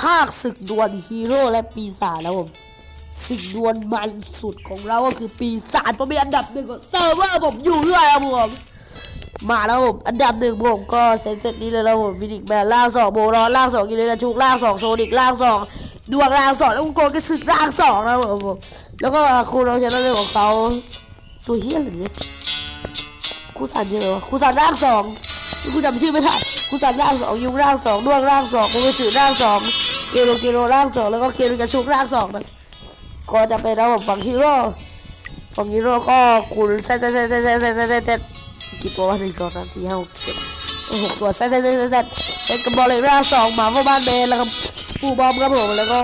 ภาคศึกดวลฮีโร่และปีศาจแล้วผมศึกดวลมันสุดของเราก็คือปีศาจผมเป็นอันดับหนึ่งของเซิร์ฟเวอร์ผมอยู่ด้วยครับผมมาแล้วผมอันดับหนึ่งผมก็ใช้เซตนี้เลยแล้วผมฟินิกแมนล่างสองโบรอนล่างสองกิเลนชูกล่างสองโซนิกล่างสองดวงล่างสองแล้วก็โกก็ศึกล่างสองนะผมแล้วก็คุณเราชนะเรื่องของเขาตัวเฮี้ยอะไรเนี่ยคูสันเยอะวะคูสันร่างสองกูจำชื่อไม่ได้คูสันร่างสองยุงร่างสองดวงร่างสองโกูไปสื่อร่างสอง เกโรเกโรร่างสองแล้วก็เกโรกระชุกร่างสองมันก็จะเป็นระบบฟังฮีโร่ฟังฮีโร่ก็คุณเซตเซตเซตเซตเซตเซตกี่ตัววันหนึ่งสองสามสี่ห้าหกเจ็ดหกตัวเซตเซตเซตเซตเซตกับบอลเล็กร่างสองหมาพ่อบ้านเบนแล้วก็ปูบอมครับผมแล้วก็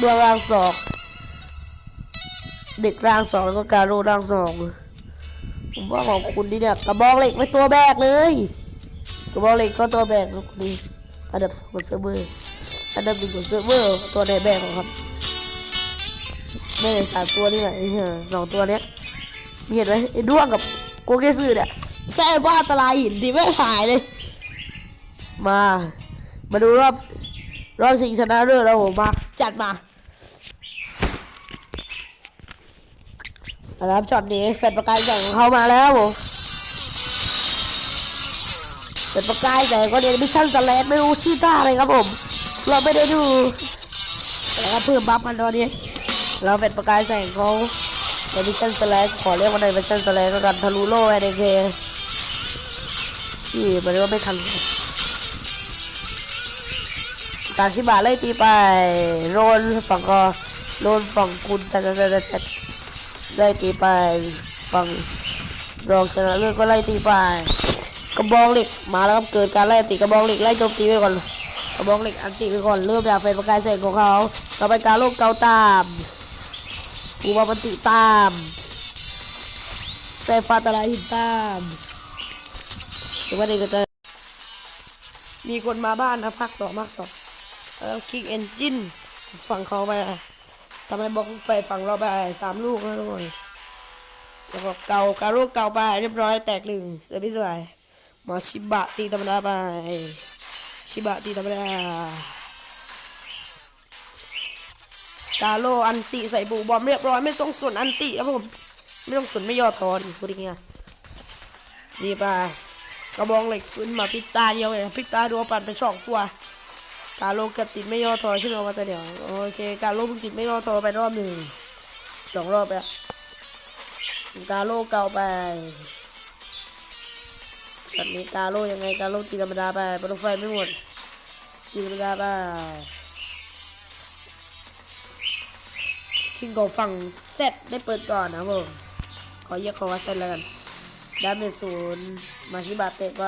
ดวงร่างสองเด็กร่างสองแล้วก็การโรร่างสองผมว่าของคุณนี่เนี่ยกระบอกเหล็กไม่ตัวแบกเลยกระบอกเหล็กก็ตัวแบกนะคุณนี่ อันดับสองของเซิร์ฟเวอร์อันดับหนึ่งของเซิร์ฟเวอร์ตัวไหนแบกของครับไม่ได้สามตัวนี่แหละไอ้เหี้ยสองตัวเนี้ยมีเห็นไหมไอ้ด้วงกับโกเกซึเนี่ยแซ่ฟ้าตะลายหินที่ไม่หายเลย มา มาดูรอบรอบชิงชนะเลิศแล้วผมมา จัดมานะครับช็อตนี้เฟดประกายแสงของเขามาแล้วผม เฟดประกายแสงก็เรียนมิชชั่นสแลนไม่รู้ชื่อท่าอะไรครับผม เราไม่ได้ดูแต่ก็เพิ่มบัฟมันตอนนี้ เราเฟดประกายแสงเขาในมิชชั่นสแลนขอเรียกว่าในมิชชั่นสแลนก็กันทะลุโล่ไอเดเคที่มันกว่าไม่ทันการชิบะไล่ตีไปโรนฝั่งก็โรนฝั่งคุณเซตเซตเซตไล่ตีไปฟังรองชนะเลิศก็ไล่ตีไป กระบองเหล็กมาแล้วครับเกิดการไล่ตีกระบองเหล็กไล่โจมตีไปก่อนกระบองเหล็กอันตีไปก่อนเริ่มจากไฟประกายแสงของเขาต่อไปการโลกเกาตามปูมาปันติตามใส่ฟาตลายหินตามถือว่านี่ก็จะมีคนมาบ้านนะพักต่อมากต่อแล้วคิกเอนจินฝั่งเขาไปทำไมบอกไฟฝั่งเราไปสามลูกนะทุกคนแล้วก็เกาการูกเกาไปเรียบร้อยแตกหนึ่งเดี๋ยวพี่สวย มาชิบะตีธรรมดาไป ชิบะตีธรรมดากาโลอันติใส่บูบอมเรียบร้อยไม่ต้องสนอันติครับผม ไม่ต้องสนไม่ย่อทอดิพูดง่ายๆนี่ไปกระบองเหล็กฟื้นมาพิตาเดียวเองพิตาดูปั่นเป็นสองตัวกาโลกติดไม่ย่อทอใช่ไหมว่าแต่เดี๋ยวโอเคกาโลเพิ่งติดไม่ย่อทอไปรอบหนึ่งสองรอบแล้วกาโลเก่าไป แบบนี้กาโลยังไงกาโลตีธรรมดาไปบนรถไฟไม่หมดตีธรรมดาไปคิงของฝั่งเซตได้เปิดก่อนนะผมขอเรียกเขาว่าเซตแล้วกันดาเมจศูนย์มาชิบะเตะไป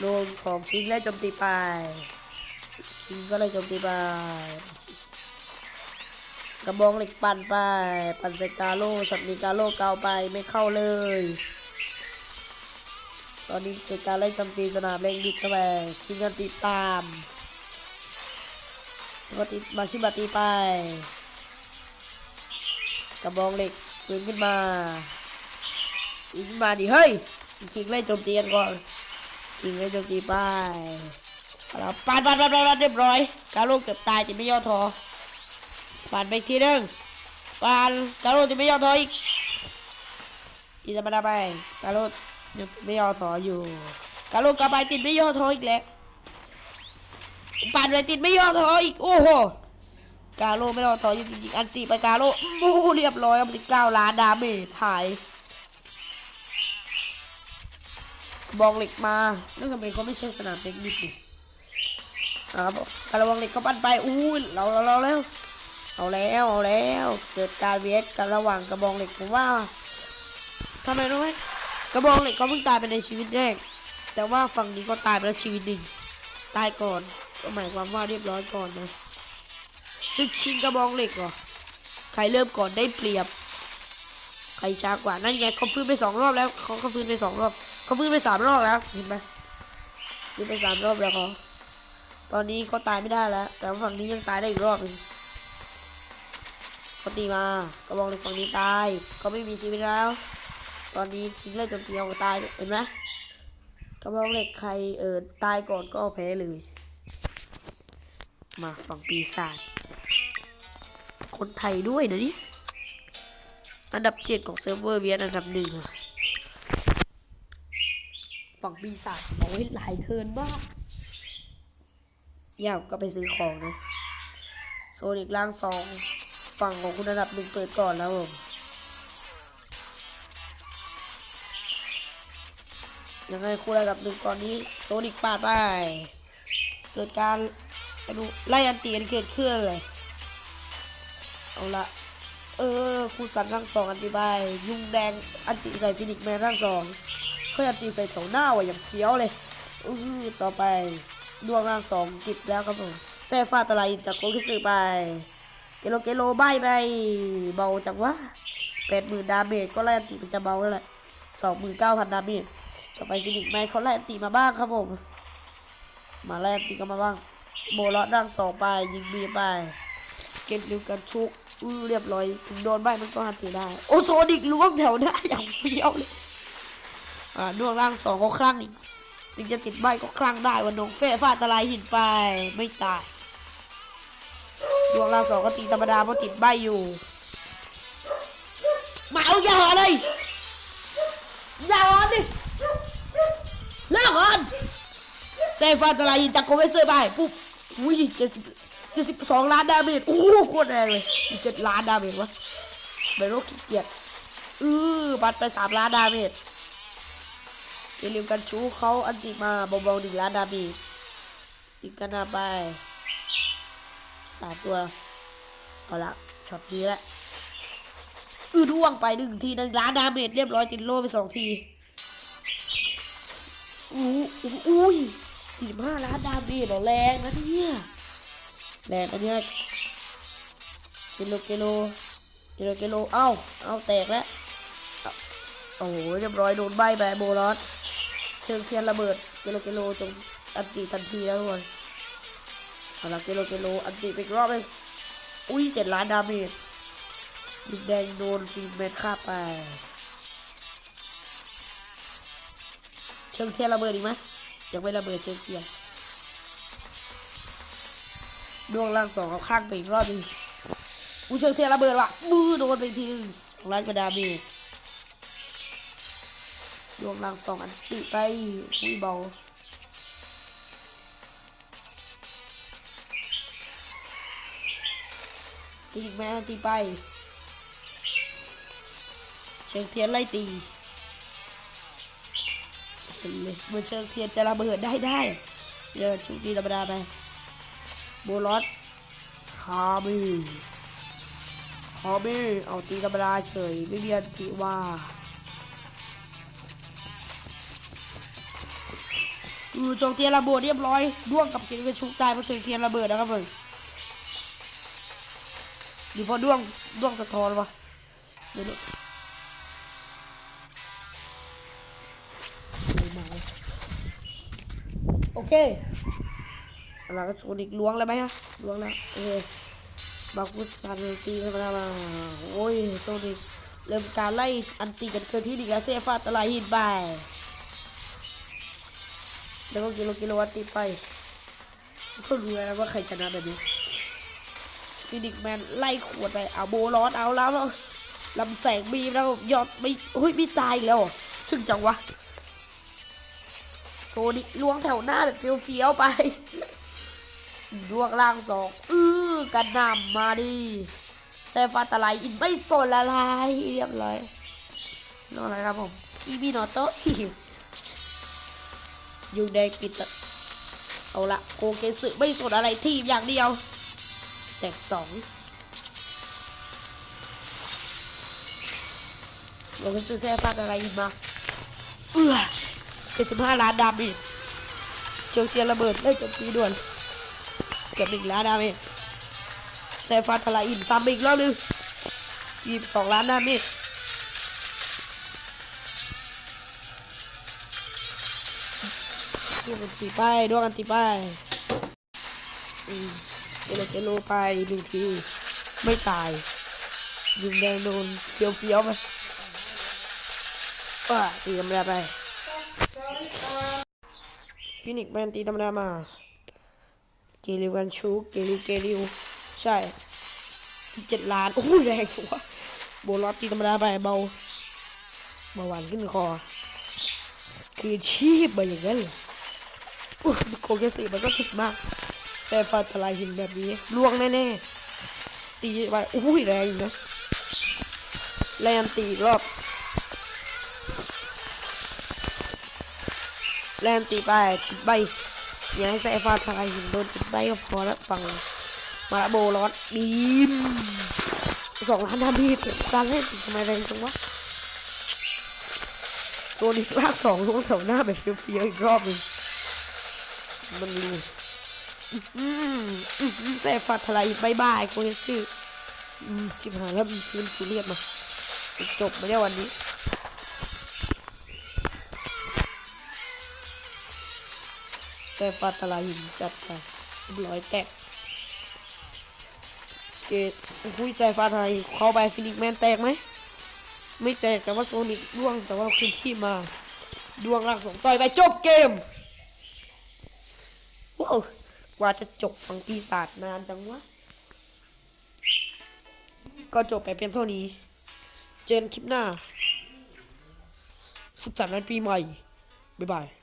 โดนของคิงไล่โจมตีไปคิงก็ไล่โจมตีไปกระบองเหล็กปั่นไป ปั่นใส่กาโลสัตว์มีกาโลเกาไปไม่เข้าเลย ตอนนี้เกิดการไล่โจมตีสนามเล่งดิบเข้าไปคิงกันตีตามก็ตีมาชิบะตีไป กระบองเหล็กฟื้นขึ้นมาฟื้นขึ้นมาดิเฮ้ยคิงไล่โจมตีกันก่อนยิงไว้โจมตีไปแล้วปาดปาดปาดปาดเรียบร้อย กาโร่เกือบตายแต่ไม่ย่อท้อปาดไปอีกทีหนึงปาดกาโร่จะไม่ย่อท้ออีกตีธรรมดาไปกาโร่ ยังไม่ย่อทออยู่กาโร่กลับไปติดไม่ย่อทออีกแล้วปาดไปติดไม่ย่อทออีกโอ้โหกาโร่ไม่ย่อทอจริงๆอันตีไปกาโร่โอ้โหเรียบร้อยครับสิบเก้าล้านดาเมจหายบอกเหล็กมาแล้วทำไมเขาไม่ใช่สนามเทคนิคนี่ครับการระวังเหล็กเขาปั้นไปอู้เราเราเราแล้ว เอาแล้วเอาแล้ว เกิดการเวทกันระหว่างกระบองเหล็กผมว่าทำไมรู้ไหม กระบองเหล็กเขาเพิ่งตายไปในชีวิตแรก แต่ว่าฝั่งนี้ก็ตายไปแล้วชีวิตหนึ่ง ตายก่อน ก็หมายความว่าเรียบร้อยก่อนนะซึกชิงกระบองเหล็กเหรอ ใครเริ่มก่อนได้เปรียบ ใครช้ากว่า นั่นไงเขาฟื้นไปสองรอบแล้ว เขาเขาฟื้นไปสองรอบ เขาฟื้นไปสามรอบแล้ว เห็นไหมฟื้นไปสามรอบแล้วเขาตอนนี้เขาตายไม่ได้แล้ว แต่ว่าฝั่งนี้ยังตายได้อีกรอบนึงเขาตีมากระบองเหล็กฝั่งนี้ตาย เขาไม่มีชีวิตแล้ว ตอนนี้ทิ้งเลยโจมตีเอาตายเห็นไหมกระบองเหล็กใครเออตายก่อนก็แพ้เลย มาฝั่งปีศาจคนไทยด้วยนะนี่อันดับเจ็ดของเซิร์ฟเวอร์เวียดอันดับหนึ่งอะฝั่งปีศาจโอ้ยหลายเทินมากอยากก็ไปซื้อของนะ โซนิกล่างสองฝั่งของคุณอันดับหนึ่งเปิดก่อนแล้วผม ยังไงคุณอันดับหนึ่งตอนนี้โซนิกปาดไปเกิดการไปดูไล่อันตีกันเกิดขึ้นเลยเอาละเออครูสันทั้งสองอันติบายยุงแดงอันติใส่ฟินิกแมนทั้งสองเพื่ออันติใส่แถวหน้าว่ะอย่างเฟี้ยวเลยอือต่อไปดวงร่างสองติดแล้วครับผมแซ่ฟาตะไลจากโคกิสึไปเกโลเกโลใบไปเบาจังวะแปดหมื่นดาเมจก็ไล่อันติมันจะเบาแล้วแหละสองหมื่นเก้าพันดาเมจ ต่อไปฟินิกซ์แมนเขาไล่อันติมาบ้างครับผม มาไล่อันติกันมาบ้าง โบลอดร่างสองไป ยิงบีไป เก็บริวกันชุกอือเรียบร้อย ถึงโดนใบมันก็หันตีได้ โอโซนิกล้วงแถวหน้าอย่างเฟี้ยวเลยอ่าดวงร่างสองก็คลั่งอีกถึงจะติดใบก็คลั่งได้วันนงเฟ่ฟาดตะไลหินไป ไม่ตาย ดวงร่างสองก็ตีธรรมดาเพราะติดใบอยู่มาเอาอย่าหอเลยอย่าหอดิ ซฟาตะไลหินจากโกเกเซอร์ไปปุ๊บอุ้ยเจ็ดสิบเจ็ดสิบสองล้านดาเมจโอ้โหโคตรแรงเลยเจ็ดล้านดาเมจวะไม่รู้ขี้เกียจอือบัตรไปสามล้านดาเมจอย่าลืมกันชูเขาอันติมาเบาๆหนึ่งล้านดาเมจติดกันหน้าไปสามตัว เอาละช็อตนี้แหละอือท่วงไปหนึ่งทีหนึ่งล้านดาเมจเรียบร้อยติดโล่ไปสองทีอู้อู้อุ้ย สี่สิบห้าล้านดาเมจเหรอแรงนะเนี่ยแรงนะเนี่ยกิโลกิโลกิโลกิโลเอ้าเอ้าแตกแล้วโอ้โหเรียบร้อยโดนใบไปโบลอสเชิงเทียนระเบิดเกโลเกโลจงอันติทันทีแล้วทุกคนเอาละเกโลเกโลอันติไปอีกรอบหนึงอุ้ยเจ็ดล้านดาเมจดินแดงโดนฟีนแมนฆ่าไปเชิงเทียนระเบิดอีกไหม ยังไม่ระเบิดเชิงเทียนดวงล่างสองเอาข้างไปอีกรอบนึงอุ้ยเชิงเทียนระเบิดว่ะมือโดนไปทีนสองล้านกว่าดาเมจดวงลังสองอันติไปอุ้ยเบาตีอีกแม่นตีไป เชิงเทียนไล่ตี เห็นเลยเมื่อเชิงเทียนจะระเบิดได้ได้เดี๋ยวชุดดีธรรมดาไปโบลอสคาบีคาบีเอาตีธรรมดาเฉยไม่มีอันติว่าอือจงเทียนระเบิดเรียบร้อยด้วงกับกินกระชุกตายเพราะเชิงเทียนระเบิดนะครับผมหรือพราะด้วงด้วงสะท้อนวะไม่รู้ เคเราก็โซนิกล้วงแล้วไหมฮะล้วงแล้วโอเคบาคุสทานตีเข้ามามาโอ้ยโซนิกเริ่มการไล่อันตีกันเกินที่ดีกาเซฟาตะไลหินไปแล้วก็กิโลกิโลวัตต์ติดไปก็รู้แล้วว่าใครชนะแบบนี้ฟินิกแมนไล่ขวดไปเอาโบลอสเอาแล้วแล้วลำแสงบีแล้วยอดไม่เฮ้ยไม่ตายแล้วถึงจังวะ โซนิล้วงแถวหน้าแบบเฟี้ยวๆไปดวงล่างสองอื้อกันนำมาดิเซฟาตาไลอินไม่สนละลายเรียบร้อยเรียบร้อยครับผมอีบีโนโตะยูแดงปิดละเอาละโกเกสึไม่สนอะไรทีมอย่างเดียว แตกสองโกเกสึแซ่ฟาดอะไรมาเอื้อ เจ็ดสิบห้าล้านดาเมจโจงเจียระเบิดได้โจมตีด่วนเกือบหนึ่งล้านดาเมจแซ่ฟาทลายอินซ้ำอีกรอบนึงยี่สิบสองล้านดาเมจดวงกันตีไปดวงกันตีไปอืมเกโลเกโลไปหนึ่งทีไม่ตายยิงแดงโดนเฟี้ยวเฟี้ยวไปว้าตีธรรมดาไป ฟินิกแมนตีธรรมดามา เกลิวกันชูเกลิวเกลิวใช่สิบเจ็ดล้าน โอ้ยแรงสุดวะโบลอตตีธรรมดาไปเบาเบาหวานขึ้นคอ คือชีพมาอย่างนั้นเหรออุ้ยโคเกสีมันก็ถึกมาก แต่ฟาทลายหินแบบนี้ล่วงแน่ๆตีไปอุ้ยแรงอยู่นะแรงตีอีกรอบ แรงตีไปติดใบอย่าให้ใส่ฟาทลายหินโดนติดใบก็พอแล้วฟังมาละโบลอสบีมสองล้านดาเมจการเล่นทำไมแรงจังวะตัวนี้ลากสองลงแถวหน้าแบบเฟี้ยวๆอีกรอบนึงมันรู้แซ่ฟัดทลายบายบายโคเนซี่อชิบหายแล้วมันฟื้นฟูเรียบมาจบไม่ได้วันนี้ แซ่ฟัดทลาหินจัดไปร้อยแตกเกตอุ้ยแซ่ฟัดทลาหินเข้าไปฟินิกแมนแตกไหม ไม่แตกแต่ว่าโซนิกล่วงแต่ว่าคืนชีพมา ดวงร่างสองต่อยไปจบเกมว้าวกว่าจะจบฝั่งปีศาจนานจังวะ ก็จบไปเพียงเท่านี้ เจนคลิปหน้าสุขสันต์วันปีใหม่ บ๊ายบาย